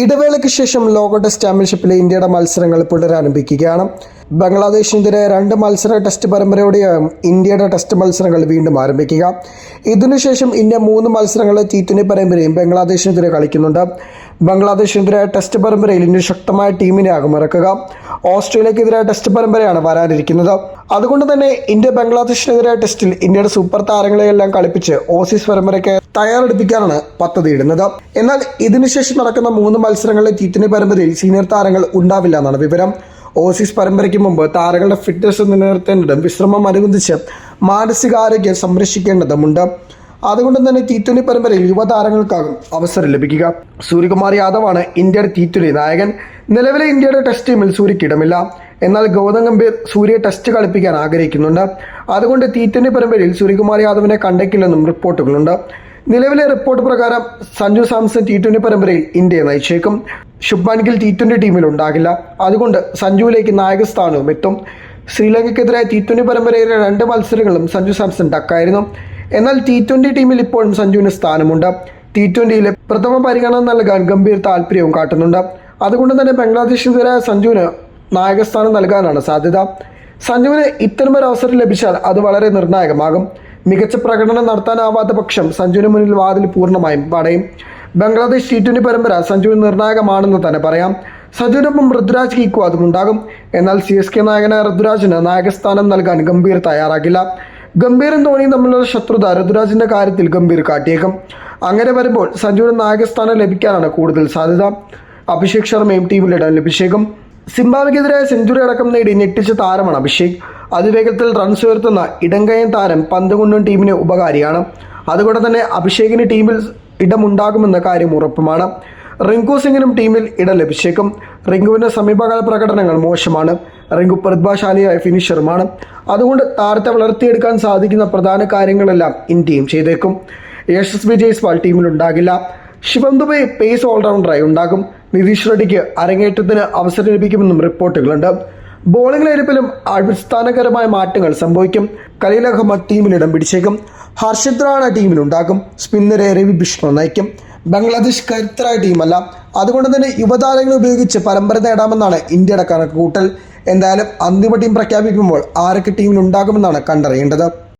ഇടവേളയ്ക്ക് ശേഷം ലോക ടെസ്റ്റ് ചാമ്പ്യൻഷിപ്പിലെ ഇന്ത്യയുടെ മത്സരങ്ങൾ പുനരാരംഭിക്കുകയാണ്. ബംഗ്ലാദേശിനെതിരെ രണ്ട് മത്സര ടെസ്റ്റ് പരമ്പരയോടെയാണ് ഇന്ത്യയുടെ ടെസ്റ്റ് മത്സരങ്ങൾ വീണ്ടും ആരംഭിക്കുക. ഇതിനുശേഷം ഇന്ത്യ മൂന്ന് മത്സരങ്ങൾ ടി ട്വന്റി പരമ്പരയും ബംഗ്ലാദേശിനെതിരെ കളിക്കുന്നുണ്ട്. ബംഗ്ലാദേശിനെതിരെ ടെസ്റ്റ് പരമ്പരയിൽ ഇന്ത്യ ശക്തമായ ടീമിനെ ഇറക്കുക ഓസ്ട്രേലിയക്കെതിരായ ടെസ്റ്റ് പരമ്പരയാണ് വരാനിരിക്കുന്നത്. അതുകൊണ്ട് തന്നെ ഇന്ത്യ ബംഗ്ലാദേശിനെതിരായ ടെസ്റ്റിൽ ഇന്ത്യയുടെ സൂപ്പർ താരങ്ങളെയെല്ലാം കളിപ്പിച്ച് ഓസീസ് പരമ്പരയ്ക്ക് തയ്യാറെടുപ്പിക്കാനാണ് പദ്ധതിയിടുന്നത് എന്നാൽ ഇതിനുശേഷം നടക്കുന്ന മൂന്ന് മത്സരങ്ങളിലെ ടി പരമ്പരയിൽ സീനിയർ താരങ്ങൾ ഉണ്ടാവില്ല എന്നാണ് വിവരം. ഓസീസ് പരമ്പരയ്ക്ക് മുമ്പ് താരങ്ങളുടെ ഫിറ്റ്നസ് നിലനിർത്തേണ്ടതും വിശ്രമം അനുബന്ധിച്ച് മാനസികാരോഗ്യം സംരക്ഷിക്കേണ്ടതുമുണ്ട്. അതുകൊണ്ട് തന്നെ ടി ട്വന്റി പരമ്പരയിൽ യുവതാരങ്ങൾക്കാകും അവസരം ലഭിക്കുക. സൂര്യകുമാർ യാദവാണ് ഇന്ത്യയുടെ ടി നായകൻ. നിലവിലെ ഇന്ത്യയുടെ ടെസ്റ്റ് ടീമിൽ സൂര്യക്ക് ഇടമില്ല. എന്നാൽ ഗൗതം ഗംഭീർ സൂര്യയെ ടെസ്റ്റ് കളിപ്പിക്കാൻ ആഗ്രഹിക്കുന്നുണ്ട്. അതുകൊണ്ട് ടി ട്വന്റി പരമ്പരയിൽ സൂര്യകുമാർ യാദവിനെ കണ്ടേക്കില്ലെന്നും റിപ്പോർട്ടുകളുണ്ട്. നിലവിലെ റിപ്പോർട്ട് പ്രകാരം സഞ്ജു സാംസൺ ടി ട്വന്റി പരമ്പരയിൽ ഇന്ത്യയെ നയിച്ചേക്കും. ശുഭ്മാൻ ഗിൽ ടി ട്വന്റി ടീമിൽ ഉണ്ടാകില്ല. അതുകൊണ്ട് സഞ്ജുവിലേക്ക് നായകസ്ഥാനവും എത്തും. ശ്രീലങ്കയ്ക്കെതിരായ ടി ട്വന്റി പരമ്പരയിലെ രണ്ട് മത്സരങ്ങളും സഞ്ജു സാംസൺ ഡക്കായിരുന്നു. എന്നാൽ ടി ട്വന്റി ടീമിൽ ഇപ്പോഴും സഞ്ജുവിന് സ്ഥാനമുണ്ട്. ടി ട്വന്റിയിലെ പ്രഥമ പരിഗണന നൽകാൻ ഗംഭീർ താല്പര്യവും കാട്ടുന്നുണ്ട്. അതുകൊണ്ട് തന്നെ ബംഗ്ലാദേശിനെതിരായ സഞ്ജുവിന് നായകസ്ഥാനം നൽകാനാണ് സാധ്യത. സഞ്ജുവിന് ഇത്തരമൊരു അവസരം ലഭിച്ചാൽ അത് വളരെ നിർണായകമാകും. മികച്ച പ്രകടനം നടത്താനാവാത്ത പക്ഷം സഞ്ജുവിന് മുന്നിൽ വാതിൽ പൂർണമായും പടയും ബംഗ്ലാദേശ് ടി ട്വന്റി പരമ്പര സഞ്ജുവിന് നിർണായകമാണെന്ന് തന്നെ പറയാം. സഞ്ജുവിനൊപ്പം ഋതുരാജ് കിക്കു അതുമുണ്ടാകും എന്നാൽ സി എസ് കെ നായകനായ ഋതുരാജിന് നായകസ്ഥാനം നൽകാൻ ഗംഭീർ തയ്യാറാകില്ല. ഗംഭീറും ധോണിയും തമ്മിലുള്ള ശത്രുത ഋതുരാജിന്റെ കാര്യത്തിൽ ഗംഭീർ കാട്ടിയേക്കും. അങ്ങനെ വരുമ്പോൾ സഞ്ജുവിന് നായകസ്ഥാനം ലഭിക്കാനാണ് കൂടുതൽ സാധ്യത. അഭിഷേക് ശർമ്മയും ടീമിലിടാൻ ലഭിച്ചേക്കും. സിംബാബ്വെക്കെതിരായ സെഞ്ചുറി അടക്കം നേടി ഞെട്ടിച്ച താരമാണ് അഭിഷേക്. അതിവേഗത്തിൽ റൺസ് ഉയർത്തുന്ന ഇടങ്കയൻ താരം പന്ത് കൊണ്ടും ടീമിന് ഉപകാരിയാണ്. അതുകൊണ്ട് തന്നെ അഭിഷേകിന് ടീമിൽ ഇടമുണ്ടാകുമെന്ന കാര്യം ഉറപ്പുമാണ്. റിങ്കു സിംഗിനും ടീമിൽ ഇടം ലഭിച്ചേക്കും. റിങ്കുവിന്റെ സമീപകാല പ്രകടനങ്ങൾ മോശമാണ്. റിങ്കു പ്രതിഭാശാലിയായ ഫിനിഷറുമാണ് അതുകൊണ്ട് താരത്തെ വളർത്തിയെടുക്കാൻ സാധിക്കുന്ന പ്രധാന കാര്യങ്ങളെല്ലാം ഇന്ത്യയും ചെയ്തേക്കും. യശസ്വി ജയ്സ്വാൾ ടീമിലുണ്ടാകില്ല. ശിവം ദുബൈ പേസ് ഓൾറൗണ്ടറായി ഉണ്ടാകും. നിതീഷ് റെഡ്ഡിക്ക് അരങ്ങേറ്റത്തിന് അവസരം ലഭിക്കുമെന്നും റിപ്പോർട്ടുകളുണ്ട്. ബോളിംഗ് ലൈനപ്പിലും അടിസ്ഥാനകരമായ മാറ്റങ്ങൾ സംഭവിക്കും. കലീൽ അഹമ്മദ് ടീമിൽ ഇടം പിടിച്ചേക്കും. ഹർഷിത് റാണ സ്പിന്നറെ രവി ബിഷ്ണു നയിക്കും. ബംഗ്ലാദേശ് കരുത്തരായ ടീമല്ല അതുകൊണ്ട് തന്നെ യുവതാരങ്ങളെ ഉപയോഗിച്ച് പരമ്പര നേടാമെന്നാണ് ഇന്ത്യയുടെ കണക്കുകൂട്ടൽ. എന്തായാലും അന്തിമ ടീം പ്രഖ്യാപിക്കുമ്പോൾ ആരൊക്കെ ടീമിലുണ്ടാകുമെന്നാണ് കണ്ടറിയേണ്ടത്.